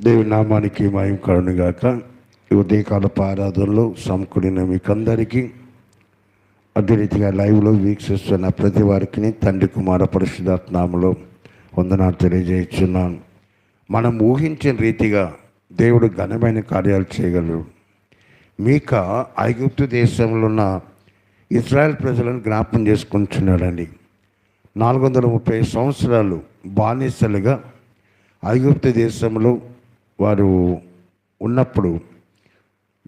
దేవుని నామానికి మయం కరుణగాక ఈ ఉదయకాల ఆరాధనలో సమకూడిన మీకందరికీ అదే రీతిగా లైవ్లో వీక్షిస్తున్న ప్రతి వారికి తండ్రి కుమార పరిశుధాత్నామలో వందనాలు తెలియజేస్తున్నాను. మనం ఊహించిన రీతిగా దేవుడు ఘనమైన కార్యాలు చేయగలడు. మీక ఐగుప్తు దేశంలో ఉన్న ఇస్రాయల్ ప్రజలను జ్ఞాపం చేసుకుంటున్నాడండి. నాలుగు వందల ముప్పై సంవత్సరాలు బానిసలుగా ఐగుప్తు దేశంలో వారు ఉన్నప్పుడు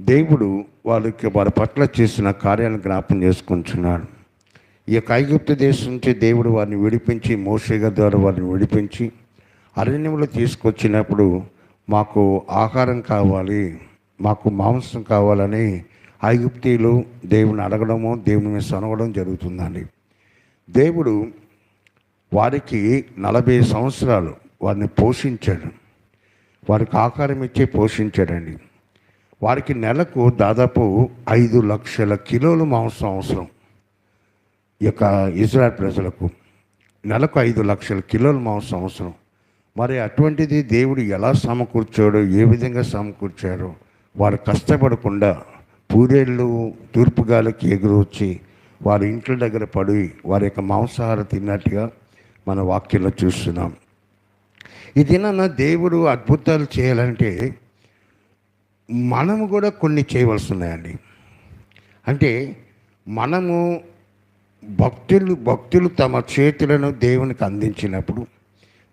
దేవుడు వారికి వారి పట్ల చేసిన కార్యాలను జ్ఞాపం చేసుకుంటున్నాడు. ఈ యొక్క ఐగుప్తు దేశం నుంచి దేవుడు వారిని విడిపించి మోషేగ ద్వారా వారిని విడిపించి అరణ్యంలో తీసుకొచ్చినప్పుడు మాకు ఆహారం కావాలి మాకు మాంసం కావాలని ఐగుప్తీలు దేవుని అడగడము దేవుని మీద సనగడం జరుగుతుందండి. దేవుడు వారికి నలభై సంవత్సరాలు వారిని పోషించాడు. వారికి ఆకారం ఇచ్చి పోషించాడండి. వారికి నెలకు దాదాపు ఐదు లక్షల కిలోలు మాంసం అవసరం. ఈ యొక్క ఇజ్రాయల్ ప్రజలకు నెలకు ఐదు లక్షల కిలోల మాంసం అవసరం. మరి అటువంటిది దేవుడు ఎలా సమకూర్చాడో ఏ విధంగా సమకూర్చాడో వారు కష్టపడకుండా పూరేళ్ళు తూర్పుగాలకి ఎగురొచ్చి వారి ఇంట్ల దగ్గర పడి వారి యొక్క మాంసాహారం తిన్నట్టుగా మన వాక్యంలో చూస్తున్నాం. ఈ దినాన దేవుడు అద్భుతాలు చేయాలంటే మనము కూడా కొన్ని చేయవలసి ఉన్నాయండి అంటే మనము భక్తులు భక్తులు తమ చేతులను దేవునికి అందించినప్పుడు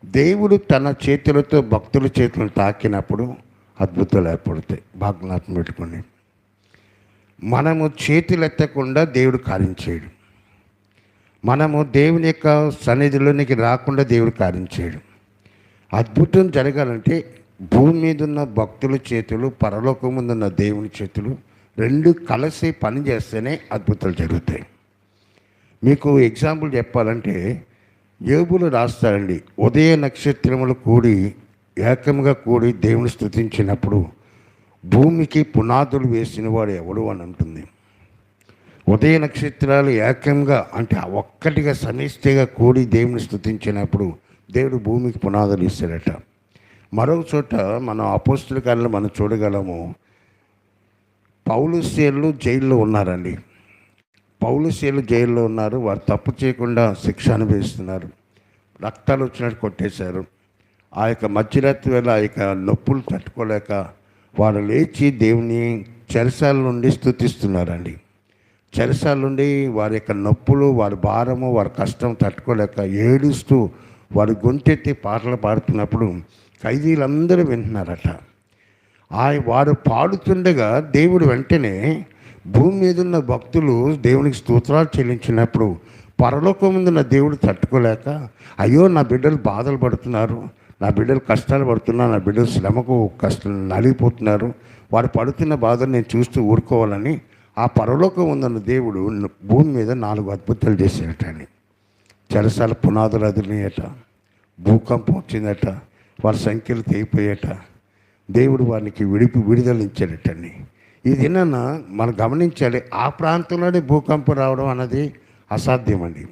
దేవుడు తన చేతులతో భక్తుల చేతులను తాకినప్పుడు అద్భుతాలు ఏర్పడతాయి. భాగ్నాథం పెట్టుకొని మనము చేతులు ఎత్తకుండా దేవుడు కార్యం చేయడు. మనము దేవుని యొక్క సన్నిధిలోనికి రాకుండా దేవుడు కార్యం చేయడు. అద్భుతం జరగాలంటే భూమి మీద ఉన్న భక్తుల చేతులు పరలోకం ముందున్న దేవుని చేతులు రెండు కలిసి పని చేస్తేనే అద్భుతాలు జరుగుతాయి. మీకు ఎగ్జాంపుల్ చెప్పాలంటే ఏబులు రాస్తారండి. ఉదయ నక్షత్రములు కూడి ఏకంగా కూడి దేవుని స్థుతించినప్పుడు భూమికి పునాదులు వేసిన వాడు ఎవడు అని ఉంటుంది ఉదయ నక్షత్రాలు ఏకంగా అంటే ఒక్కటిగా సమిష్టిగా కూడి దేవుని స్థుతించినప్పుడు దేవుడు భూమికి పునాదులు ఇస్తాడట. మరొక చోట మనం అపోస్తుల కాలంలో మనం చూడగలము. పౌలు జైల్లో ఉన్నారండి. పౌలు జైల్లో ఉన్నారు. వారు తప్పు చేయకుండా శిక్ష అనుభవిస్తున్నారు. రక్తాలు వచ్చినట్టు కొట్టేశారు. ఆ యొక్క మధ్యరాత్రి వేళ ఆ యొక్క నొప్పులు తట్టుకోలేక వారు లేచి దేవుని చెరసాల నుండి స్థుతిస్తున్నారండి. చెరసాల నుండి వారి యొక్క నొప్పులు వారి భారము వారి కష్టం తట్టుకోలేక ఏడుస్తూ వారు గొంతెత్తి పాటలు పాడుతున్నప్పుడు ఖైదీలందరూ వింటున్నారట. ఆ వారు పాడుతుండగా దేవుడు వెంటనే భూమి మీద ఉన్న భక్తులు దేవునికి స్తోత్రాలు చెల్లించినప్పుడు పరలోకం ముందున్న దేవుడు తట్టుకోలేక అయ్యో నా బిడ్డలు బాధలు పడుతున్నారు. నా బిడ్డలు కష్టాలు పడుతున్నారు. నా బిడ్డలు శ్రమకు కష్టం నలిగిపోతున్నారు. వారు పడుతున్న బాధలు నేను చూస్తూ ఊరుకోవాలని ఆ పరలోకం ఉందన్న దేవుడు భూమి మీద నాలుగు అద్భుతాలు చేసేటండి చెరసాల పునాదులు అదిలియట భూకంపం వచ్చిందట వారి సంఖ్యలు తెగిపోయేట దేవుడు వారికి విడిపి విడుదలించాడటండి ఇది మనం గమనించాలి ఆ ప్రాంతంలోనే భూకంపం రావడం అన్నది అసాధ్యమండి.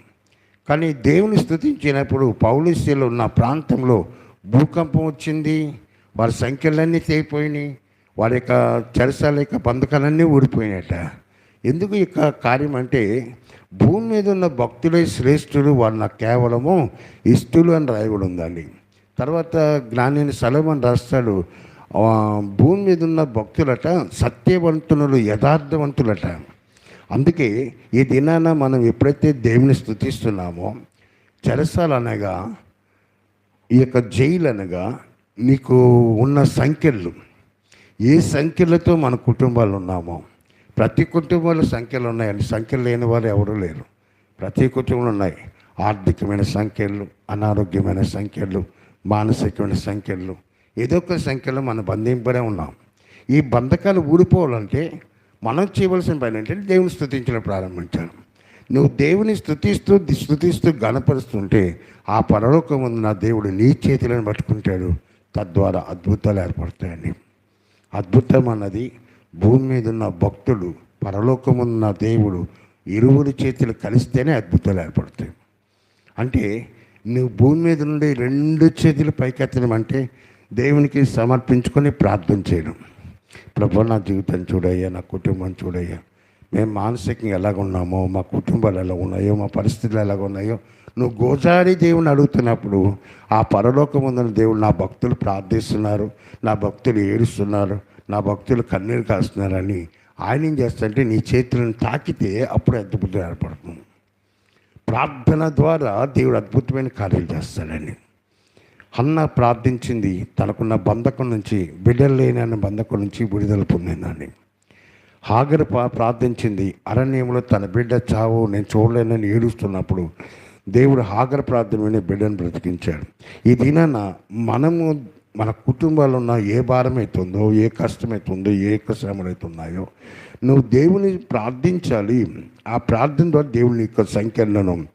కానీ దేవుని స్థుతించినప్పుడు పౌలిస్యలో ఉన్న ప్రాంతంలో భూకంపం వచ్చింది వారి సంఖ్యలన్నీ తెగిపోయినాయి వారి యొక్క చెరసాల యొక్క బంధకాలన్నీ ఊడిపోయినాయట. ఎందుకు ఈ కార్యం అంటే భూమి మీద ఉన్న భక్తులే శ్రేష్ఠులు వారు నాకు కేవలము ఇష్టులు అని రాయబడి ఉందండి. తర్వాత జ్ఞానిని సలమని రాస్తాడు భూమి మీద ఉన్న భక్తులట సత్యవంతునులు యథార్థవంతులట. అందుకే ఈ దినాన మనం ఎప్పుడైతే దేవుని స్థుతిస్తున్నామో చెరసాలు అనగా ఈ యొక్క జైలు అనగా నీకు ఉన్న సంఖ్యలు ఏ సంఖ్యలతో మన కుటుంబాలు ఉన్నామో ప్రతి కుటుంబంలో సంఖ్యలు ఉన్నాయండి. సంఖ్యలు లేని వారు ఎవరూ లేరు. ప్రతి కుటుంబంలో ఉన్నాయి. ఆర్థికమైన సంఖ్యలు అనారోగ్యమైన సంఖ్యలు మానసికమైన సంఖ్యలు. ఏదో ఒక సంఖ్యలో మనం బంధింపడే ఉన్నాం. ఈ బంధకాలు ఊడిపోవాలంటే మనం చేయవలసిన పని ఏంటంటే దేవుని స్థుతించడం ప్రారంభించాను నువ్వు దేవుని స్థుతిస్తూ స్థుతిస్తూ గణపరుస్తుంటే ఆ పరలోకం ముందు నా దేవుడు నీ చేతులను పట్టుకుంటాడు. తద్వారా అద్భుతాలు ఏర్పడతాయండి. అద్భుతం అన్నది భూమి మీద ఉన్న భక్తుడు పరలోకమున్న దేవుడు ఇరువురు చేతులు కలిస్తేనే అద్భుతాలు ఏర్పడతాయి. అంటే నువ్వు భూమి మీద నుండి రెండు చేతులు పైకెత్తడం అంటే దేవునికి సమర్పించుకొని ప్రార్థన చేయడం. ప్రభు నా జీవితాన్ని చూడయ్యా నా కుటుంబం చూడయ్యా మేము మానసికంగా ఎలాగ ఉన్నామో మా కుటుంబాలు ఎలా ఉన్నాయో మా పరిస్థితులు ఎలాగ ఉన్నాయో నువ్వు గోజారి దేవుని అడుగుతున్నప్పుడు ఆ పరలోకం ఉందని దేవుడు నా భక్తులు ప్రార్థిస్తున్నారు నా భక్తులు ఏడుస్తున్నారు నా భక్తులు కన్నీరు కాస్తున్నారని ఆయన ఏం చేస్తాడంటే నీ చేతులను తాకితే అప్పుడు అద్భుతం ఏర్పడుతుంది. ప్రార్థన ద్వారా దేవుడు అద్భుతమైన కార్యాలు చేస్తాడని అన్న ప్రార్థించింది తనకున్న బంధకం నుంచి బిడ్డలు లేని అన్న బంధకం నుంచి విడుదల పొందిందని హాగర్ ప్రా- ప్రార్థించింది అరణ్యంలో తన బిడ్డ చావు నేను చూడలేనని ఏడుస్తున్నప్పుడు దేవుడు హాగర్ ప్రార్థన విని బిడ్డను బ్రతికించాడు. ఈ దినాన మనము మన కుటుంబాలు ఉన్న ఏ భారం అవుతుందో ఏ కష్టమవుతుందో ఏ శ్రమలు అవుతున్నాయో నువ్వు దేవుని ప్రార్థించాలి. ఆ ప్రార్థన ద్వారా దేవుని యొక్క సంఖ్యలను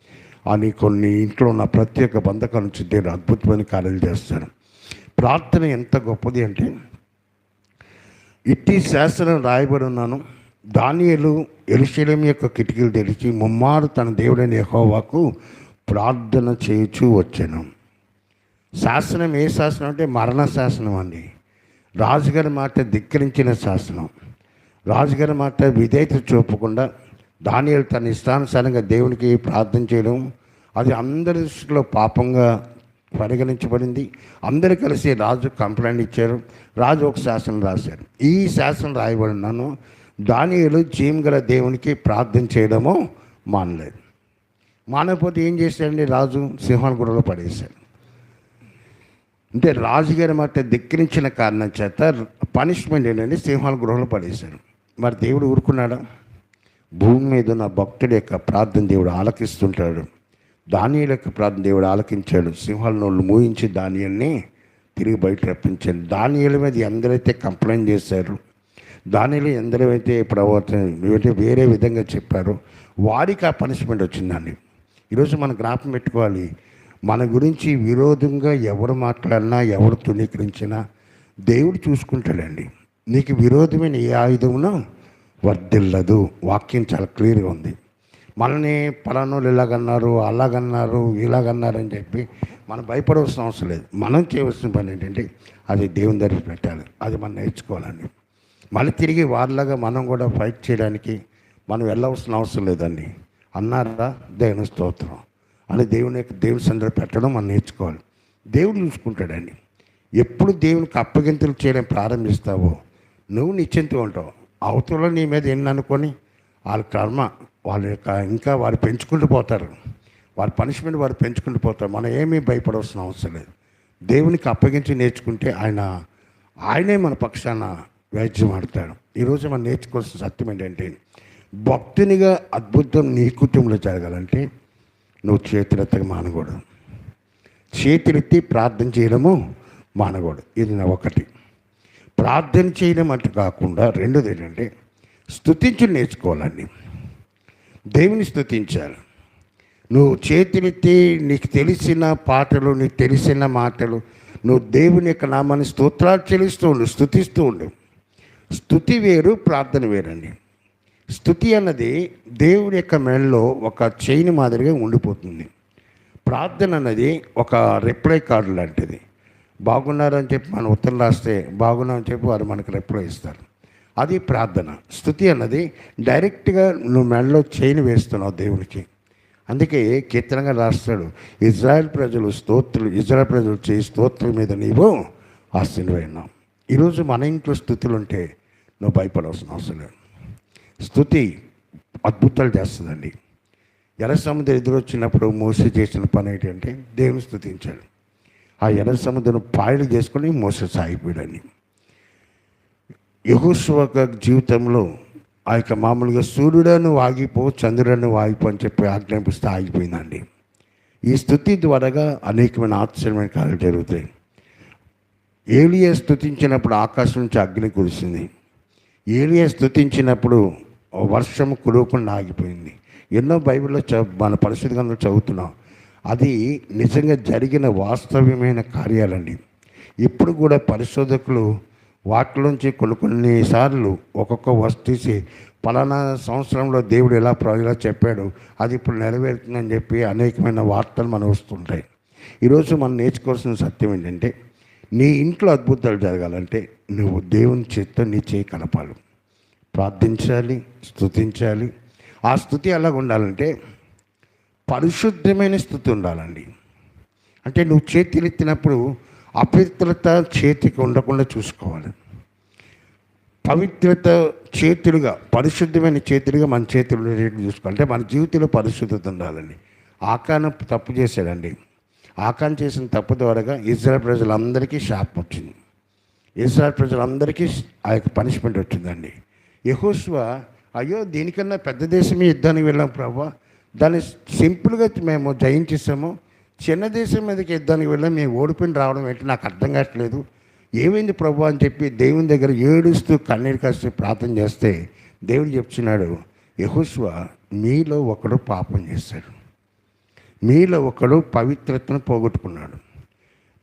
అని కొన్ని ఇంట్లో ఉన్న ప్రత్యేక బంధకాల నుంచి దేవుడు అద్భుతమైన కార్యాలు చేస్తాడు. ప్రార్థన ఎంత గొప్పది అంటే ఇట్టి శాస్త్రం రాయబడి ఉన్నాను. దానియలు ఎరుశలేం యొక్క కిటికీలు తెరిచి ముమ్మారు తన దేవుడైన యహోవాకు ప్రార్థన చేయుచూ వచ్చాను. శాసనం ఏ శాసనం అంటే మరణ శాసనం అండి. రాజుగారి మాట ధిక్కరించిన శాసనం. రాజుగారి మాట విధేయత చూపకుండా దానియలు తన ఇష్టానుసారంగా దేవునికి ప్రార్థన చేయడం అది అందరి దృష్టిలో పాపంగా పరిగణించబడింది. అందరు కలిసి రాజు కంప్లైంట్ ఇచ్చారు. రాజు ఒక శాసనం రాశారు. ఈ శాసనం రాయబడినాను దానియలు జీవం గల దేవునికి ప్రార్థన చేయడము మానలేదు. మానకపోతే ఏం చేశాడండి రాజు? సింహాల గుడలో పడేశాడు. అంటే రాజుగారి మాట ధిక్కరించిన కారణం చేత పనిష్మెంట్ ఏంటంటే సింహాల గృహంలో పడేశాడు మరి దేవుడు ఊరుకున్నాడా? భూమి మీద ఉన్న భక్తుడి యొక్క ప్రార్థన దేవుడు ఆలకిస్తుంటాడు. దానియుల యొక్క ప్రార్థన దేవుడు ఆలకించాడు. సింహాల నోళ్ళు మూయించి దానియల్ని తిరిగి బయట రప్పించాడు. దానియుల మీద ఎందరైతే కంప్లైంట్ చేశారు దానిలో ఎందరైతే ప్రవర్తన అంటే వేరే విధంగా చెప్పారు వారికి ఆ పనిష్మెంట్ వచ్చిందండి. ఈరోజు మనం జ్ఞాపం పెట్టుకోవాలి. మన గురించి విరోధంగా ఎవరు మాట్లాడినా ఎవరు తుణీకరించినా దేవుడు చూసుకుంటాడండి. నీకు విరోధమైన ఏ ఆయుధమునో వర్దిల్లదు వాక్యం చాలా క్లియర్గా ఉంది. మనని పలానోళ్ళు ఇలాగన్నారు అలాగన్నారు ఇలాగన్నారు అని చెప్పి మనం భయపడవలసిన అవసరం లేదు. మనం చేయవలసిన పని ఏంటంటే అది దేవుని దగ్గర పెట్టాలి. అది మనం నేర్చుకోవాలండి. మళ్ళీ తిరిగి వాళ్ళగా మనం కూడా ఫైట్ చేయడానికి మనం వెళ్ళవలసిన అవసరం లేదండి. అన్నారా దేవుని స్తోత్రం. అని దేవుని యొక్క దేవుని సందర్భ పెట్టడం మనం నేర్చుకోవాలి. దేవుడు చూసుకుంటాడండి. ఎప్పుడు దేవునికి అప్పగింతలు చేయడం ప్రారంభిస్తావో నువ్వు నిశ్చింత ఉంటావు. అవతల నీ మీద ఎన్ని అనుకొని వాళ్ళ కర్మ వాళ్ళ యొక్క ఇంకా వారు పెంచుకుంటూ పోతారు. వారి పనిష్మెంట్ వారు పెంచుకుంటూ పోతారు. మనం ఏమీ భయపడవలసిన అవసరం లేదు. దేవునికి అప్పగించి నేర్చుకుంటే ఆయన ఆయనే మన పక్షాన వైద్యం ఆడతాడు. ఈరోజు మనం నేర్చుకోవాల్సిన సత్యం ఏంటంటే భక్తునిగా అద్భుతం నీ కుటుంబంలో జరగాలంటే నువ్వు చేతులెత్తక మానకూడదు. చేతులెత్తి ప్రార్థన చేయడము మానకూడదు. ఇది నా ఒకటి. ప్రార్థన చేయడం అంటే కాకుండా రెండోది ఏంటంటే స్థుతించి నేర్చుకోవాలండి. దేవుని స్థుతించాలి నువ్వు చేతులెత్తి నీకు తెలిసిన పాటలు నీకు తెలిసిన మాటలు నువ్వు దేవుని యొక్క నామాన్ని స్తోత్రాలు చెల్లిస్తూ ఉండు స్థుతిస్తూ ఉండు. స్థుతి వేరు ప్రార్థన వేరండి. స్థుతి అన్నది దేవుడి యొక్క మెడలో ఒక చైన్ మాదిరిగా ఉండిపోతుంది. ప్రార్థన అన్నది ఒక రిప్లై కార్డు లాంటిది. బాగున్నారని చెప్పి మనం ఉత్తరం రాస్తే బాగున్నారని చెప్పి వారు మనకు రిప్లై ఇస్తారు. అది ప్రార్థన. స్థుతి అన్నది డైరెక్ట్గా నువ్వు మెడలో చైన్ వేస్తున్నావు దేవుడికి అందుకే కీర్తనగా రాస్తాడు ఇజ్రాయెల్ ప్రజలు స్తోత్రులు ఇజ్రాయెల్ ప్రజలు చేయి స్తోత్రుల మీద నీవు ఆశీర్వైనావు ఈరోజు మన ఇంట్లో స్థుతులు ఉంటే నువ్వు భయపడవలసిన అవసరం లేదు. స్థుతి అద్భుతాలు చేస్తుందండి. ఎర్ర సముద్రం ఎదురొచ్చినప్పుడు మోస చేసిన పని ఏంటంటే దేవుని స్థుతించాడు ఆ ఎర్ర సముద్రం పాయలు చేసుకుని మోస సాగిపోయాడని యహోశివ జీవితంలో ఆ యొక్క మామూలుగా సూర్యుడను ఆగిపో చంద్రుడను ఆగిపో అని చెప్పి ఆజ్ఞాపిస్తే ఆగిపోయిందండి. ఈ స్థుతి ద్వారాగా అనేకమైన ఆశ్చర్యమైన కార్యాలు జరుగుతాయి. ఏలియా స్థుతించినప్పుడు ఆకాశం నుంచి అగ్ని కురిసింది. ఏలియా స్థుతించినప్పుడు వర్షం కురవకుండా ఆగిపోయింది. ఎన్నో బైబిల్లో చ మన పరిస్థితి గ్రంథంలో చదువుతున్నాం. అది నిజంగా జరిగిన వాస్తవ్యమైన కార్యాలండి. ఇప్పుడు కూడా పరిశోధకులు వాటిలోంచి కొన్ని కొన్నిసార్లు ఒక్కొక్క వస్తు తీసి పలానా సంవత్సరంలో దేవుడు ఎలా ప్రజలా చెప్పాడు అది ఇప్పుడు నెరవేరుతుందని చెప్పి అనేకమైన వార్తలు మనం వస్తుంటాయి. ఈరోజు మనం నేర్చుకోవాల్సిన సత్యం ఏంటంటే నీ ఇంట్లో అద్భుతాలు జరగాలంటే నువ్వు దేవుని చేత్తో నీ చేయి కలపాలి. ప్రార్థించాలి స్థుతించాలి ఆ స్థుతి ఎలాగ ఉండాలంటే పరిశుద్ధమైన స్థుతి ఉండాలండి. అంటే నువ్వు చేతులు ఎత్తినప్పుడు అపవిత్రత చేతికి ఉండకుండా చూసుకోవాలి. పవిత్రత చేతులుగా పరిశుద్ధమైన చేతులుగా మన చేతులు ఉండేటట్టు చూసుకోవాలి. అంటే మన జీవితంలో పరిశుద్ధత ఉండాలండి. ఆకాన తప్పు చేశాడండి. ఆకాన్ చేసిన తప్పు ద్వారాగా ఇజ్రాయల్ ప్రజలందరికీ శాపం వచ్చింది. ఇజ్రాయల్ ప్రజలందరికీ ఆ యొక్క పనిష్మెంట్ వచ్చిందండి. యహోస్వ అయ్యో దీనికన్నా పెద్ద దేశమే యుద్ధానికి వెళ్ళాం ప్రభా. దాన్ని సింపుల్గా మేము జయించేసాము చిన్న దేశం మీదకి యుద్ధానికి వెళ్ళాం మేము ఓడిపోయిన రావడం ఏంటి నాకు అర్థం కావట్లేదు. ఏమైంది ప్రభు అని చెప్పి దేవుని దగ్గర ఏడుస్తూ కన్నీరు కాస్తూ ప్రార్థన చేస్తే దేవుడు చెప్తున్నాడు యహోస్వ మీలో ఒకడు పాపం చేశాడు. మీలో ఒకడు పవిత్రతను పోగొట్టుకున్నాడు.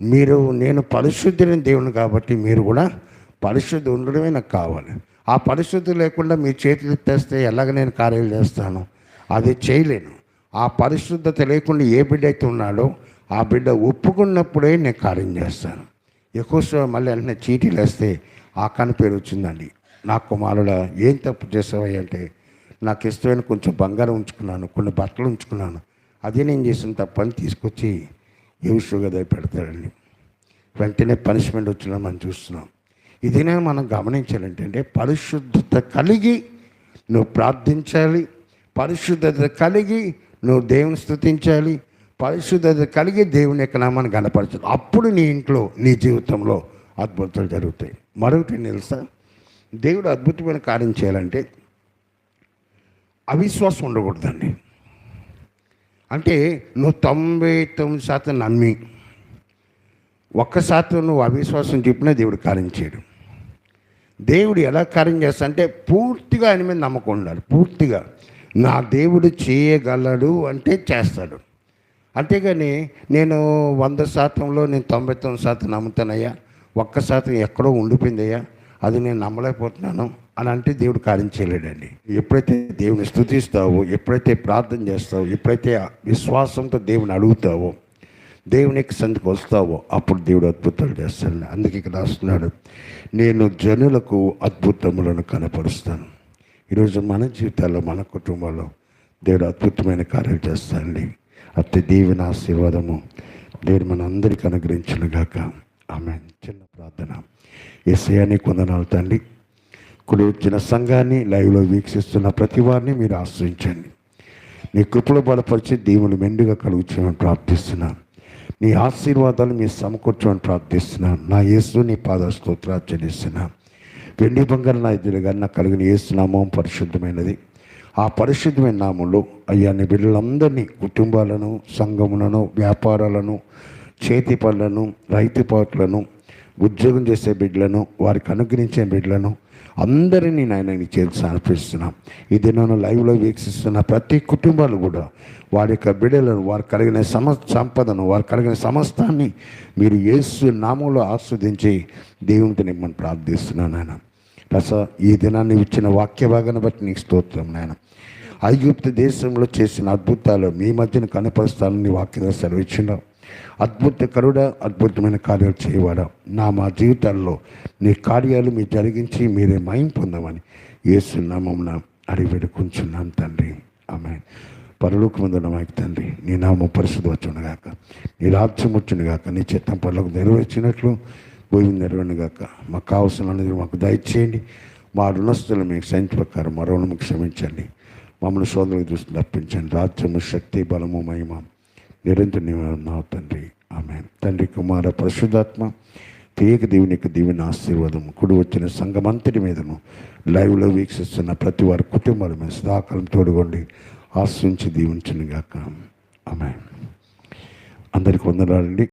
మీరు నేను పరిశుద్ధిని దేవుని కాబట్టి మీరు కూడా పరిశుద్ధి ఉండడమే నాకు కావాలి. ఆ పరిస్థితి లేకుండా మీ చేతులు ఎత్తేస్తే ఎలాగ నేను కార్యాలు చేస్తాను? అది చేయలేను. ఆ పరిశుద్ధత లేకుండా ఏ బిడ్డ అయితే ఉన్నాడో ఆ బిడ్డ ఒప్పుకున్నప్పుడే నేను కార్యం చేస్తాను. ఎక్కువ మళ్ళీ వెంటనే చీటీలు వేస్తే ఆ కని పేరు వచ్చిందండి. నా కుమారుడ ఏం తప్పు చేసావయ్య అంటే నాకు ఇష్టమైన కొంచెం బంగారం ఉంచుకున్నాను కొన్ని బట్టలు ఉంచుకున్నాను. అదే నేను చేసిన తప్పని తీసుకొచ్చి యూషుగా దగ్గర పెడతాడండి. వెంటనే పనిష్మెంట్ వచ్చినా మనం చూస్తున్నాం. ఇదినే మనం గమనించాలంటే అంటే పరిశుద్ధత కలిగి నువ్వు ప్రార్థించాలి పరిశుద్ధత కలిగి నువ్వు దేవుని స్తుతించాలి పరిశుద్ధత కలిగి దేవుని యొక్క నామాన్ని గనపరచాలి అప్పుడు నీ ఇంట్లో నీ జీవితంలో అద్భుతాలు జరుగుతాయి. మరొకటి తెలుసా? దేవుడు అద్భుతమైన కార్యం చేయాలంటే అవిశ్వాసం ఉండకూడదండి. అంటే నువ్వు తొంభై తొమ్మిది శాతం నమ్మి ఒక్క శాతం నువ్వు అవిశ్వాసం చెప్పినా దేవుడు కార్యం చేయడు. దేవుడు ఎలా కార్యం చేస్తాంటే పూర్తిగా ఆయన మీద నమ్మకం ఉండాలి. పూర్తిగా. నా దేవుడు చేయగలడు అంటే చేస్తాడు. అంతేగాని నేను వంద శాతంలో నేను తొంభై తొమ్మిది శాతం నమ్ముతానయ్యా. ఒక్క శాతం ఎక్కడో ఉండిపోయిందయ్యా. అది నేను నమ్మలేకపోతున్నాను అని అంటే దేవుడు కార్యం చేయలేడండి. ఎప్పుడైతే దేవుని స్థుతిస్తావో ఎప్పుడైతే ప్రార్థన చేస్తావో ఎప్పుడైతే విశ్వాసంతో దేవుని అడుగుతావో దేవునికి సందికి వస్తావో అప్పుడు దేవుడు అద్భుతాలు చేస్తాడు. అందుకే ఇక్కడ రాస్తున్నాడు నేను జనులకు అద్భుతములను కనపరుస్తాను. ఈరోజు మన జీవితాల్లో మన కుటుంబాల్లో దేవుడు అద్భుతమైన కార్యాలు చేస్తానండి అతి దీవెన ఆశీర్వాదము దేవుడు మన అందరికీ అనుగ్రహించునుగాక ఆమె చిన్న ప్రార్థన. ఏసయాన్ని కొందనాలు తండ్రి కుడి వచ్చిన సంఘాన్ని లైవ్లో వీక్షిస్తున్న ప్రతి వారిని మీరు ఆశ్రయించండి. నీ కృపలో బలపరిచి దీవులు మెండుగా కలుగుతామని ప్రార్థిస్తున్నాను. నీ ఆశీర్వాదాలు మీ సమకూర్చమని ప్రార్థిస్తున్నాను. నా యేసు నీ పాద స్తోత్రాలు చెల్లిస్తున్నాను. వెండి బంగారు నా ఎదురుగా నా కలిగిన యేసు నామం పరిశుద్ధమైనది. ఆ పరిశుద్ధమైన నామంలో అయ్యా నీ బిడ్డలందరినీ కుటుంబాలను సంఘములను వ్యాపారాలను చేతి పనులను రైతు పాటలను ఉద్యోగం చేసే బిడ్డలను వారికి అనుగ్రహించే బిడ్డలను అందరినీ నాయన నీ చేతి సమర్పిస్తున్నాం. ఈ నన్ను లైవ్లో వీక్షిస్తున్న ప్రతి కుటుంబాలు కూడా వారి యొక్క బిడలను వారు కలిగిన సమ సంపదను వారు కలిగిన సమస్తాన్ని మీరు యేసు నామంలో ఆస్వాదించి దేవునితో నిమ్మని ప్రార్థిస్తున్నాను నాయన. రస ఈ దినాన్ని ఇచ్చిన వాక్య భాగాన్ని బట్టి నీకు స్తోత్రం నాయన. ఐగుప్తు దేశంలో చేసిన అద్భుతాలు మీ మధ్యన కనపరుస్తానని వాక్యంగా సెలవిచ్చినావు అద్భుతకరుడ అద్భుతమైన కార్యాలు చేయవాడా. నా మా జీవితాల్లో నీ కార్యాలు మీరు జరిగించి మీరే మయం పొందమని ఏసునామం అడిగి కూర్చున్నాం తండ్రి. ఆమె పరలోకి ముందున్న మాకు తండ్రి నీ నామం పరిశుద్ధి వచ్చునుగాక నీ రాజ్యం వచ్చునుగాక నీ చిత్తం పనులకు నెరవేర్చినట్లు భూమి నెరవేరుగాక మాకు కావాల్సిన అనేది మాకు దయచేయండి. మా రుణస్థులు మీకు సైన్స్ ప్రకారం మా రుణము క్షమించండి. మమ్మల్ని సోదరులకు చూసి తప్పించండి రాజ్యము శక్తి బలము మహిమ నిరంతరం నా తండ్రి. ఆమె తండ్రి కుమార పరిశుద్ధాత్మ తీయక దేవునికి దీవెన ఆశీర్వాదం కుడి వచ్చిన సంఘమంతటి మీదను లైవ్లో వీక్షిస్తున్న ప్రతి వారి కుటుంబాల మీద సదాకాలం తోడుకోండి ఆశ్రయించి దీవించను గాక ఆమె అందరికి వందనాలండి.